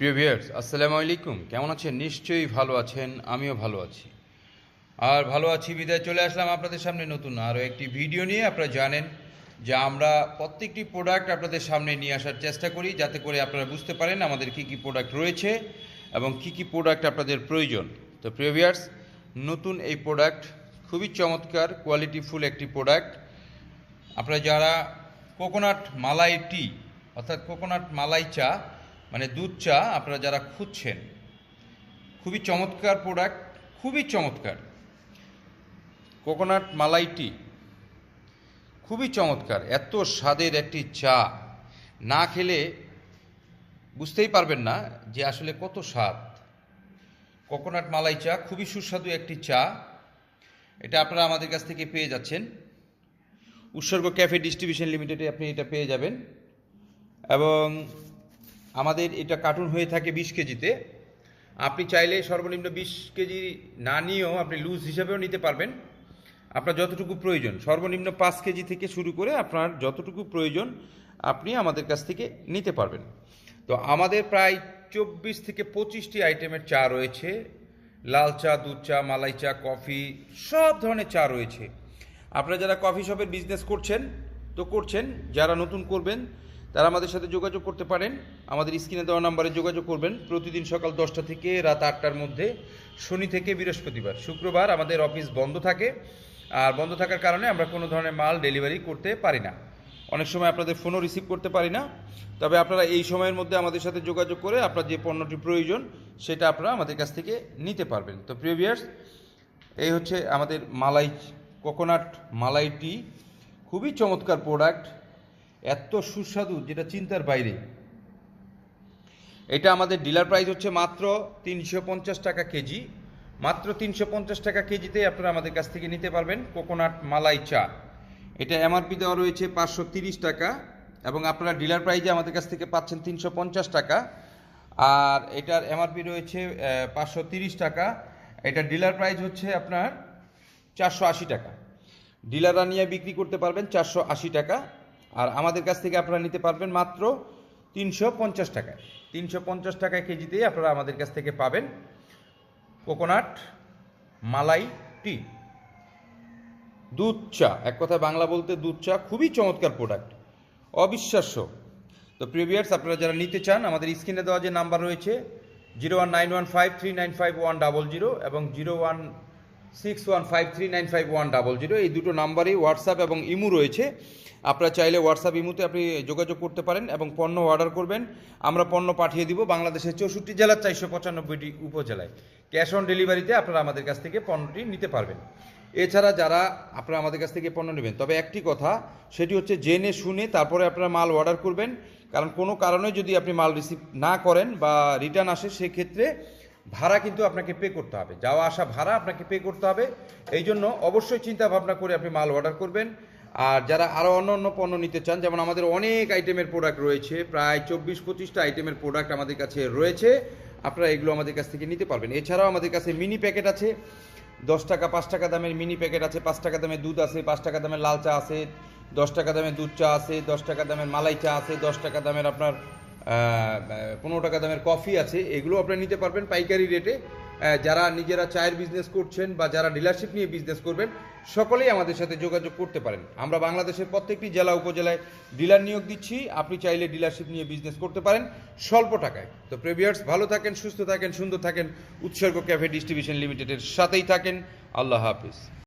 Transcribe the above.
প্রিয় ভিউয়ার্স, আসসালামু আলাইকুম। কেমন আছেন? নিশ্চয়ই ভালো আছেন, আমিও ভালো আছি। আর ভালো আছি বিদায় চলে আসলাম আপনাদের সামনে নতুন আরও একটি ভিডিও নিয়ে। আপনারা জানেন যে আমরা প্রত্যেকটি প্রোডাক্ট আপনাদের সামনে নিয়ে আসার চেষ্টা করি, যাতে করে আপনারা বুঝতে পারেন আমাদের কি কি প্রোডাক্ট রয়েছে এবং কি কি প্রোডাক্ট আপনাদের প্রয়োজন। তো প্রিয় ভিউয়ার্স, নতুন এই প্রোডাক্ট, খুবই চমৎকার, কোয়ালিটিফুল একটি প্রোডাক্ট। আপনারা যারা কোকোনাট মালাই টি, অর্থাৎ কোকোনাট মালাই চা মানে দুধ চা আপনারা যারা খুঁজছেন, খুবই চমৎকার প্রোডাক্ট খুবই চমৎকার। কোকোনাট মালাই টি খুবই চমৎকার, এত স্বাদের একটি চা, না খেলে বুঝতেই পারবেন না যে আসলে কত স্বাদ। কোকোনাট মালাই চা খুবই সুস্বাদু একটি চা, এটা আপনারা আমাদের কাছ থেকে পেয়ে যাচ্ছেন। উৎসর্গ ক্যাফে ডিস্ট্রিবিউশন লিমিটেডে আপনি এটা পেয়ে যাবেন। এবং আমাদের এটা কার্টুন হয়ে থাকে বিশ কেজিতে। আপনি চাইলে সর্বনিম্ন বিশ কেজি না নিয়েও আপনি লুজ হিসাবেও নিতে পারবেন। আপনার যতটুকু প্রয়োজন, সর্বনিম্ন পাঁচ কেজি থেকে শুরু করে আপনার যতটুকু প্রয়োজন আপনি আমাদের কাছ থেকে নিতে পারবেন। তো আমাদের প্রায় চব্বিশ থেকে পঁচিশটি আইটেমের চা রয়েছে। লাল চা, দুধ চা, মালাই চা, কফি, সব ধরনের চা রয়েছে। আপনারা যারা কফি শপের বিজনেস করছেন, তো করছেন, যারা নতুন করবেন তারা আমাদের সাথে যোগাযোগ করতে পারেন। আমাদের স্ক্রিনে দেওয়া নাম্বারে যোগাযোগ করবেন। প্রতিদিন সকাল দশটা থেকে রাত আটটার মধ্যে শনি থেকে বৃহস্পতিবার। শুক্রবার আমাদের অফিস বন্ধ থাকে। আর বন্ধ থাকার কারণে আমরা কোনো ধরনের মাল ডেলিভারি করতে পারি না। অনেক সময় আপনাদের ফোনও রিসিভ করতে পারি না। তবে আপনারা এই সময়ের মধ্যে আমাদের সাথে যোগাযোগ করে আপনার যে পণ্যটি প্রয়োজন, সেটা আপনারা আমাদের কাছ থেকে নিতে পারবেন। তো প্রিভিয়ার্স এই হচ্ছে আমাদের মালাই কোকোনাট মালাই টি খুবই চমৎকার প্রোডাক্ট এত সুস্বাদু, যেটা চিন্তার বাইরে। এটা আমাদের ডিলার প্রাইস হচ্ছে মাত্র তিনশো পঞ্চাশ টাকা কেজি। মাত্র তিনশো পঞ্চাশ টাকা কেজিতে আপনারা আমাদের কাছ থেকে নিতে পারবেন কোকোনাট মালাই চা। এটা এমআরপি দেওয়া রয়েছে পাঁচশো টাকা এবং আপনারা ডিলার প্রাইজে আমাদের কাছ থেকে পাচ্ছেন তিনশো পঞ্চাশ টাকা। আর এটার এমআরপি রয়েছে পাঁচশো টাকা। এটা ডিলার প্রাইস হচ্ছে আপনার চারশো আশি টাকা। ডিলাররা নিয়ে বিক্রি করতে পারবেন চারশো আশি টাকা। আর আমাদের কাছ থেকে আপনারা নিতে পারবেন মাত্র তিনশো পঞ্চাশ টাকায়। তিনশো পঞ্চাশ টাকায় কেজিতেই আপনারা আমাদের কাছ থেকে পাবেন কোকোনাট মালাই টি। দুধ চা, এক কথায় বাংলা বলতে দুধ চা খুবই চমৎকার প্রোডাক্ট অবিশ্বাস্য। তো প্রিভিয়ার্স আপনারা যারা নিতে চান, আমাদের স্ক্রিনে দেওয়া যে নাম্বার রয়েছে zero one nine one five three nine five one double zero এবং zero one six one five three nine five one double zero এই দুটো নাম্বারই হোয়াটসঅ্যাপ এবং ইমু রয়েছে। আপনারা চাইলে হোয়াটসঅ্যাপ ইমুতে আপনি যোগাযোগ করতে পারেন এবং পণ্য অর্ডার করবেন। আমরা পণ্য পাঠিয়ে দিব বাংলাদেশের চৌষট্টি জেলার চারশো পঁচানব্বইটি উপজেলায়। ক্যাশ অন ডেলিভারিতে আপনারা আমাদের কাছ থেকে পণ্যটি নিতে পারবেন। এছাড়া যারা আপনারা আমাদের কাছ থেকে পণ্য নেবেন, তবে একটি কথা, সেটি হচ্ছে জেনে শুনে তারপরে আপনারা মাল অর্ডার করবেন। কারণ কোনো কারণে যদি আপনি মাল রিসিভ না করেন বা রিটার্ন আসে, সেক্ষেত্রে ভাড়া কিন্তু আপনাকে পে করতে হবে। যাওয়া আসা ভাড়া আপনাকে পে করতে হবে। এই জন্য অবশ্যই চিন্তা ভাবনা করে আপনি মাল অর্ডার করবেন। আর যারা আরও অন্য অন্য পণ্য নিতে চান, যেমন আমাদের অনেক আইটেমের প্রোডাক্ট রয়েছে, প্রায় চব্বিশ পঁচিশটা আইটেমের প্রোডাক্ট আমাদের কাছে রয়েছে। আপনারা এগুলো আমাদের কাছ থেকে নিতে পারবেন। এছাড়াও আমাদের কাছে মিনি প্যাকেট আছে। দশ টাকা, পাঁচ টাকা দামের মিনি প্যাকেট আছে। পাঁচ টাকা দামের দুধ আছে, পাঁচ টাকা দামের লাল চা আছে, দশ টাকা দামের দুধ চা আছে, দশ টাকা দামের মালাই চা আছে, দশ টাকা দামের আপনার পনেরো টাকা দামের কফি আছে, এগুলো আপনারা নিতে পারবেন পাইকারি রেটে যারা নিজেরা চায়ের বিজনেস করছেন বা যারা ডিলারশিপ নিয়ে বিজনেস করবেন, সকলেই আমাদের সাথে যোগাযোগ করতে পারেন। আমরা বাংলাদেশের প্রত্যেকটি জেলা, উপজেলায় ডিলার নিয়োগ দিচ্ছি, আপনি চাইলে ডিলারশিপ নিয়ে বিজনেস করতে পারেন স্বল্প টাকায়। তো প্রেভিয়ার্স ভালো থাকেন, সুস্থ থাকেন, সুন্দর থাকেন। উৎসর্গ ক্যাফে ডিস্ট্রিবিউশন লিমিটেডের সাথেই থাকেন। আল্লাহ হাফিজ।